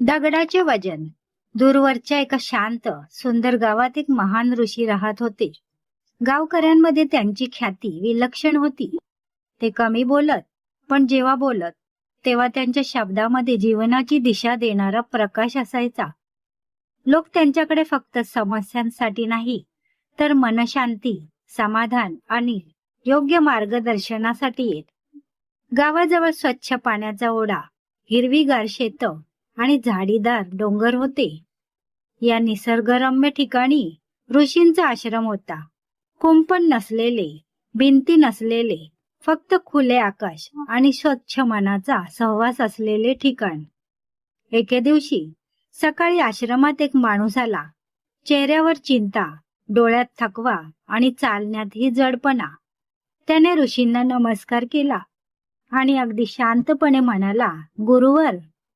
दगडाचे वजन. दूरवरच्या एका शांत सुंदर गावात एक महान ऋषी राहत होते. गावकऱ्यांमध्ये त्यांची ख्याती विलक्षण होती. ते कमी बोलत पण जेव्हा बोलत तेव्हा त्यांच्या शब्दामध्ये जीवनाची दिशा देणारा प्रकाश असायचा. लोक त्यांच्याकडे फक्त समस्यांसाठी नाही तर मनशांती समाधान आणि योग्य मार्गदर्शनासाठी येत. गावाजवळ स्वच्छ पाण्याचा ओढा हिरवीगार शेत आणि झाडीदार डोंगर होते. या निसर्गरम्य ठिकाणी ऋषींचा आश्रम होता. कुंपण नसलेले भिंती नसलेले फक्त खुले आकाश आणि स्वच्छ मनाचा सहवास असलेले ठिकाण. एके दिवशी सकाळी आश्रमात एक माणूस आला. चेहऱ्यावर चिंता डोळ्यात थकवा आणि चालण्यातही जडपणा. त्याने ऋषींना नमस्कार केला आणि अगदी शांतपणे म्हणाला गुरुवर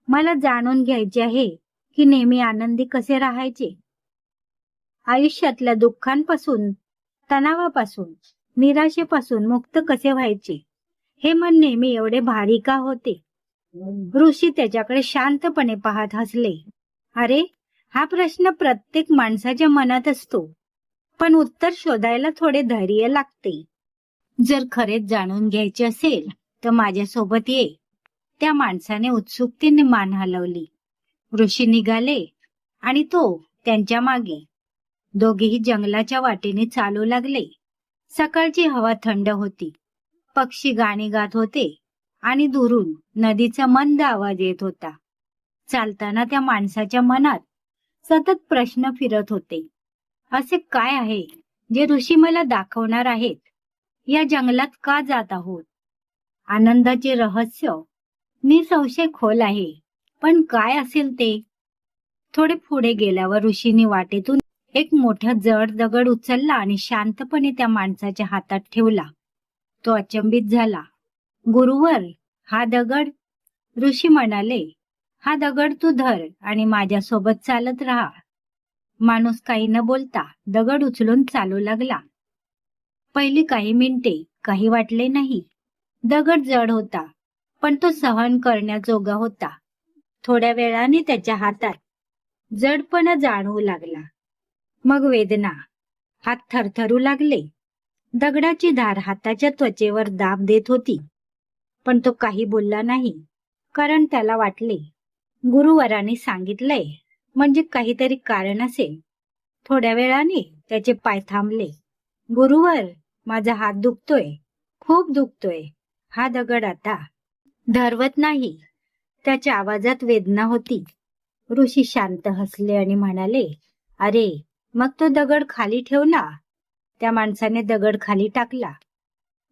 मला जाणून घ्यायचे आहे की नेहमी आनंदी कसे राहायचे? आयुष्यातल्या दुःखांपासून तणावापासून निराशेपासून मुक्त कसे व्हायचे? हे मन नेहमी एवढे भारी का होते? ऋषी त्याच्याकडे शांतपणे पाहत हसले. अरे हा प्रश्न प्रत्येक माणसाच्या मनात असतो पण उत्तर शोधायला थोडे धैर्य लागते. जर खरेच जाणून घ्यायचे असेल तर माझ्यासोबत ये. त्या माणसाने उत्सुकतेने मान हलवली. ऋषी निघाले आणि तो त्यांच्या मागे. दोघेही जंगलाच्या वाटेने चालू लागले. सकाळची हवा थंड होती. पक्षी गाणी गात होते आणि दुरून नदीचा मंद आवाज येत होता. चालताना त्या माणसाच्या मनात सतत प्रश्न फिरत होते. असे काय आहे जे ऋषी मला दाखवणार आहेत? या जंगलात का जात आहोत? आनंदाचे रहस्य निसंशय खोल आहे. पण काय असेल ते? थोडे पुढे गेल्यावर ऋषीने वाटेतून एक मोठा जड दगड उचलला आणि शांतपणे त्या माणसाच्या हातात ठेवला. तो अचंबित झाला. गुरुवर हा दगड? ऋषी म्हणाले हा दगड तू धर आणि माझ्यासोबत चालत राहा. माणूस काही न बोलता दगड उचलून चालू लागला. पहिली काही मिनिटे काही वाटले नाही. दगड जड होता. पण तो सहन करण्याजोगा होता. थोड्या वेळाने त्याच्या हातात जडपणा जाणवू लागला. मग वेदना हात थरथरू लागले. दगडाची धार हाताच्या त्वचेवर दाब देत होती. पण तो काही बोलला नाही कारण त्याला वाटले गुरुवरांनी सांगितलंय म्हणजे काहीतरी कारण असेल. थोड्या वेळाने त्याचे पाय थांबले. गुरुवर माझा हात दुखतोय खूप दुखतोय हा दगड आता धरवत नाही. त्याच्या आवाजात वेदना होती. ऋषी शांत हसले आणि म्हणाले अरे मग तो दगड खाली ठेव ना. त्या माणसाने दगड खाली टाकला.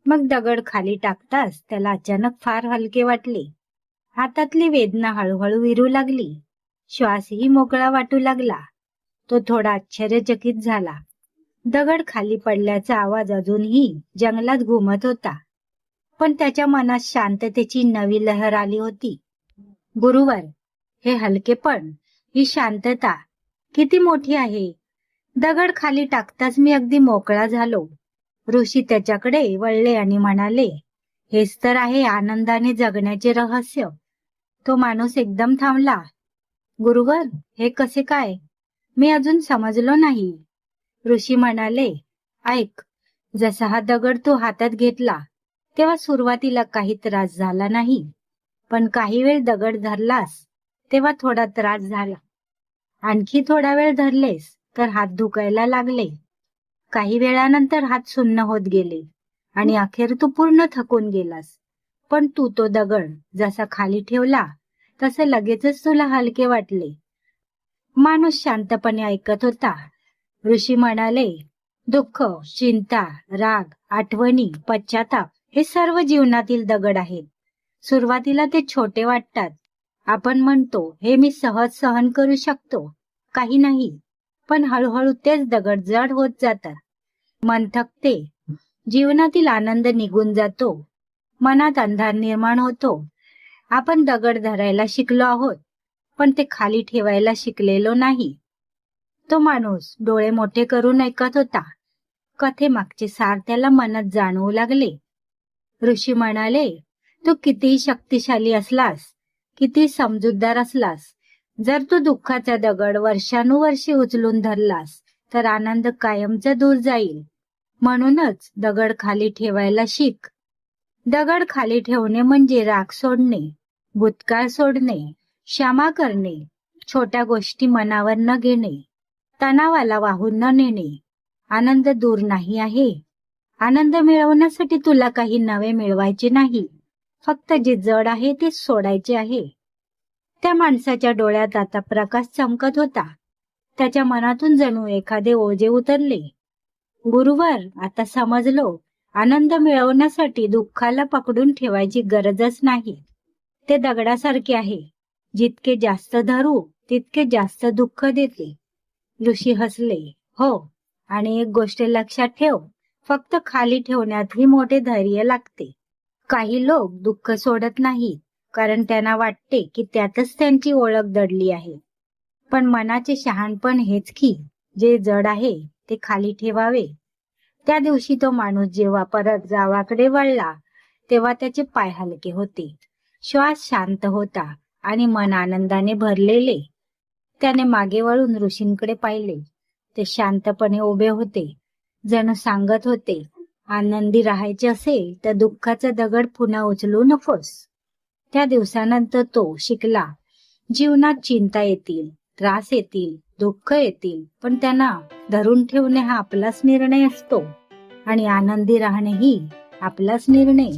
मग दगड खाली टाकताच त्याला अचानक फार हलके वाटले. हातातली वेदना हळूहळू विरू लागली. श्वासही मोकळा वाटू लागला. तो थोडा आश्चर्यचकित झाला. दगड खाली पडल्याचा आवाज अजूनही जंगलात घुमत होता. पण त्याच्या मनात शांततेची नवी लहर आली होती. गुरुवर हे हलकेपण ही शांतता किती मोठी आहे? दगड खाली टाकताच मी अगदी मोकळा झालो. ऋषी त्याच्याकडे वळले आणि म्हणाले हेच तर आहे आनंदाने जगण्याचे रहस्य. तो माणूस एकदम थांबला. गुरुवर हे कसे काय? मी अजून समजलो नाही. ऋषी म्हणाले ऐक जसा हा दगड तू हातात घेतला तेव्हा सुरुवातीला काही त्रास झाला नाही. पण काही वेळ दगड धरलास तेव्हा थोडा त्रास झाला. आणखी थोडा वेळ धरलेस तर हात दुखायला लागले. काही वेळानंतर हात सुन्न होत गेले आणि अखेर तू पूर्ण थकून गेलास. पण तू तो दगड जसा खाली ठेवला तसे लगेचच तुला हलके वाटले. माणूस शांतपणे ऐकत होता. ऋषी म्हणाले दुःख चिंता राग आठवणी पश्चाताप हे सर्व जीवनातील दगड आहेत. सुरुवातीला ते छोटे वाटतात. आपण म्हणतो हे मी सहज सहन करू शकतो. काही नाही. पण हळूहळू तेच दगड जड होत जातात. मन थकते जीवनातील आनंद निघून जातो. मनात अंधार निर्माण होतो. आपण दगड धरायला शिकलो आहोत पण ते खाली ठेवायला शिकलेलो नाही. तो माणूस डोळे मोठे करून ऐकत होता. कथेमागचे सार त्याला मनात जाणवू लागले. ऋषी म्हणाले तू कितीही शक्तिशाली असलास किती समजूतदार असलास. जर तू दुःखाचा दगड वर्षानुवर्षी उचलून धरलास तर आनंद कायमचा दूर जाईल. म्हणूनच दगड खाली ठेवायला शिक. दगड खाली ठेवणे म्हणजे राग सोडणे भूतकाळ सोडणे क्षमा करणे छोट्या गोष्टी मनावर न घेणे तणावाला वाहून न नेणे. आनंद दूर नाही आहे. आनंद मिळवण्यासाठी तुला काही नवे मिळवायचे नाही. फक्त जे जड आहे ते सोडायचे आहे. त्या माणसाच्या डोळ्यात आता प्रकाश चमकत होता. त्याच्या मनातून जणू एखादे ओझे उतरले. गुरुवर आता समजलो आनंद मिळवण्यासाठी दुःखाला पकडून ठेवायची गरजच नाही. ते दगडासारखे आहे. जितके जास्त धरू तितके जास्त दुःख देते. ऋषी हसले हो आणि एक गोष्ट लक्षात ठेव. फक्त खाली ठेवण्यातही मोठे धैर्य लागते. काही लोक दुःख सोडत नाहीत कारण त्यांना वाटते की त्यातच त्यांची ओळख दडली आहे. पण मनाचे शहाणपण हेच की जे जड आहे ते खाली ठेवावे. त्या दिवशी तो माणूस जेव्हा परत जावाकडे वळला तेव्हा त्याचे पाय हलके होते. श्वास शांत होता आणि मन आनंदाने भरलेले. त्याने मागे वळून ऋषींकडे पाहिले. ते शांतपणे उभे होते. जण सांगत होते आनंदी राहायचे असेल तर दुःखाचा दगड पुन्हा उचलू नकोस. त्या दिवसानंतर तो शिकला जीवनात चिंता येतील त्रास येतील दुःख येतील पण त्यांना धरून ठेवणे हा आपलाच निर्णय असतो आणि आनंदी राहणे ही आपलाच निर्णय.